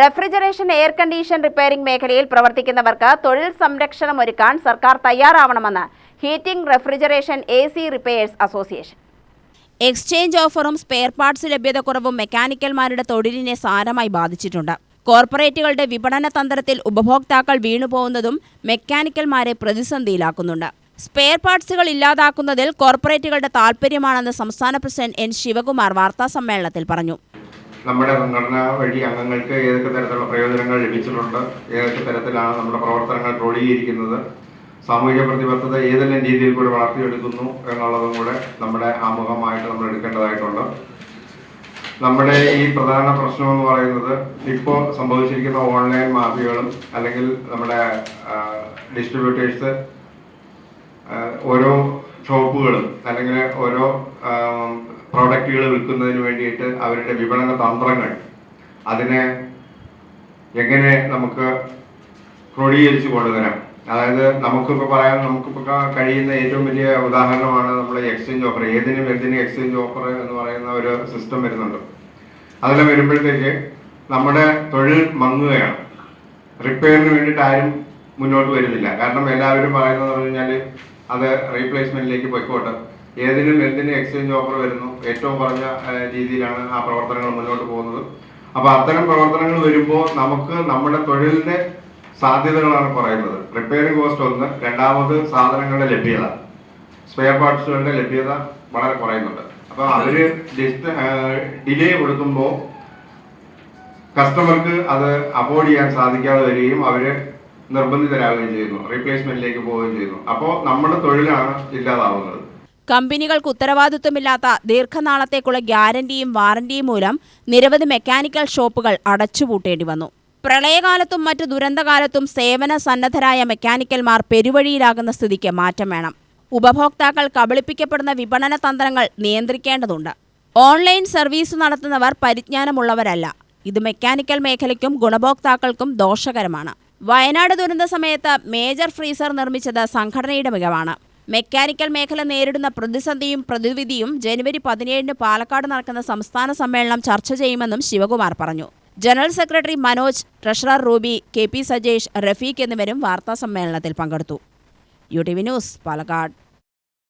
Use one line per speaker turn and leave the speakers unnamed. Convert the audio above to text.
Refrigeration air condition repairing മേഖലയിൽ പ്രവർത്തിക്കുന്നവർക്ക് തൊഴിൽ സംരക്ഷണം ഒരുക്കാൻ സർക്കാർ തയ്യാറാവണമെന്ന് heating refrigeration A C repairs association. Exchange ഓഫറും സ്പെയർ പാർട്സ് ലഭ്യതക്കുറവും മെക്കാനിക്കൽമാരുടെ തൊഴിലിനെ സാരമായി ബാധിച്ചിട്ടുണ്ട്. കോർപ്പറേറ്റുകളുടെ വിപണന തന്ത്രത്തിൽ ഉപഭോക്താക്കൾ വീണുപോകുന്നതും മെക്കാനിക്കൽമാരെ പ്രതിസന്ധിയിലാക്കുന്നുണ്ട്. സ്പെയർ പാർട്സുകൾ ഇല്ലാതാക്കുന്നതിൽ കോർപ്പറേറ്റുകളുടെ താൽപ്പര്യമാണെന്ന് സംസ്ഥാന പ്രസിഡന്റ് എൻ. ശിവകുമാർ വാർത്താസമ്മേളനത്തിൽ പറഞ്ഞു.
നമ്മുടെ സംഘടന വഴി അംഗങ്ങൾക്ക് ഏതൊക്കെ തരത്തിലുള്ള പ്രയോജനങ്ങൾ ലഭിച്ചിട്ടുണ്ട് ഏതൊക്കെ തരത്തിലാണ് നമ്മുടെ പ്രവർത്തനങ്ങൾ ക്രോഡീകരിക്കുന്നത് സാമൂഹിക പ്രതിബദ്ധത ഏതെല്ലാം രീതിയിൽ കൂടി വളർത്തിയെടുക്കുന്നു എന്നുള്ളതും കൂടെ നമ്മുടെ ആമുഖമായിട്ട് നമ്മൾ എടുക്കേണ്ടതായിട്ടുണ്ട്. നമ്മുടെ ഈ പ്രധാന പ്രശ്നം എന്ന് പറയുന്നത് ഇപ്പോൾ സംഭവിച്ചിരിക്കുന്ന ഓൺലൈൻ മാഫിയകളും അല്ലെങ്കിൽ നമ്മുടെ ഡിസ്ട്രിബ്യൂട്ടേഴ്സ് ഓരോ ഷോപ്പുകളും അല്ലെങ്കിൽ ഓരോ പ്രോഡക്റ്റുകൾ വിൽക്കുന്നതിന് വേണ്ടിയിട്ട് അവരുടെ വിപണന തന്ത്രങ്ങൾ അതിനെ എങ്ങനെ നമുക്ക് ക്രോഡീകരിച്ച് കൊണ്ടുവരാം. അതായത് നമുക്കിപ്പോൾ പറയാൻ നമുക്കിപ്പോൾ കഴിയുന്ന ഏറ്റവും വലിയ ഉദാഹരണമാണ് നമ്മുടെ എക്സ്ചേഞ്ച് ഓഫർ ഏതിനും എന്തിനും എക്സ്ചേഞ്ച് ഓഫർ എന്ന് പറയുന്ന ഒരു സിസ്റ്റം വരുന്നുണ്ട്. അതിൽ വരുമ്പോഴത്തേക്ക് നമ്മുടെ തൊഴിൽ മങ്ങുകയാണ്. റിപ്പയറിന് വേണ്ടിയിട്ട് ആരും മുന്നോട്ട് വരുന്നില്ല. കാരണം എല്ലാവരും പറയുന്നത് പറഞ്ഞു കഴിഞ്ഞാൽ അത് റീപ്ലേസ്മെന്റിലേക്ക് പോയിക്കോട്ടെ. ഏതിനും എന്തിനും എക്സ്ചേഞ്ച് ഓഫർ വരുന്നു. ഏറ്റവും കുറഞ്ഞ രീതിയിലാണ് ആ പ്രവർത്തനങ്ങൾ മുന്നോട്ട് പോകുന്നത്. അപ്പൊ അത്തരം പ്രവർത്തനങ്ങൾ വരുമ്പോൾ നമുക്ക് നമ്മുടെ തൊഴിലിന്റെ സാധ്യതകളാണ് പറയുന്നത്. റിപ്പയറിംഗ് കോസ്റ്റ് ഒന്ന് രണ്ടാമത് സാധനങ്ങളുടെ ലഭ്യത. സ്പെയർ പാർട്സുകളുടെ ലഭ്യത വളരെ കുറയുന്നുണ്ട്. അപ്പൊ അവർ ഡിലേ കൊടുക്കുമ്പോൾ കസ്റ്റമർക്ക് അത് അഫോർഡ് ചെയ്യാൻ സാധിക്കാതെ വരികയും അവർ നിർബന്ധിതരാകുകയും ചെയ്യുന്നു. റീപ്ലേസ്മെന്റിലേക്ക് പോവുകയും ചെയ്യുന്നു. അപ്പോൾ നമ്മുടെ തൊഴിലാണ് ഇല്ലാതാവുന്നത്.
കമ്പനികൾക്ക് ഉത്തരവാദിത്വമില്ലാത്ത ദീർഘനാളത്തേക്കുള്ള ഗ്യാരണ്ടിയും വാറന്റിയും മൂലം നിരവധി മെക്കാനിക്കൽ ഷോപ്പുകൾ അടച്ചുപൂട്ടേണ്ടി വന്നു. പ്രളയകാലത്തും മറ്റു ദുരന്തകാലത്തും സേവന സന്നദ്ധരായ മെക്കാനിക്കൽമാർ പെരുവഴിയിലാകുന്ന സ്ഥിതിക്ക് മാറ്റം വേണം. ഉപഭോക്താക്കൾ കബളിപ്പിക്കപ്പെടുന്ന വിപണന തന്ത്രങ്ങൾ നിയന്ത്രിക്കേണ്ടതുണ്ട്. ഓൺലൈൻ സർവീസ് നടത്തുന്നവർ പരിജ്ഞാനമുള്ളവരല്ല. ഇത് മെക്കാനിക്കൽ മേഖലയ്ക്കും ഗുണഭോക്താക്കൾക്കും ദോഷകരമാണ്. വയനാട് ദുരന്ത സമയത്ത് മേജർ ഫ്രീസർ നിർമ്മിച്ചത് സംഘടനയുടെ മികവാണ്. മെക്കാനിക്കൽ മേഖല നേരിടുന്ന പ്രതിസന്ധിയും പ്രതിവിധിയും ജനുവരി പതിനേഴിന് പാലക്കാട് നടക്കുന്ന സംസ്ഥാന സമ്മേളനം ചർച്ച ചെയ്യുമെന്നും ശിവകുമാർ പറഞ്ഞു. General secretary Manoj treasurer Ruby K P Sajesh Rafeeq എന്നിവരും വാർത്താ സമ്മേളനത്തിൽ പങ്കെടുത്തു. U T V news Palakkad.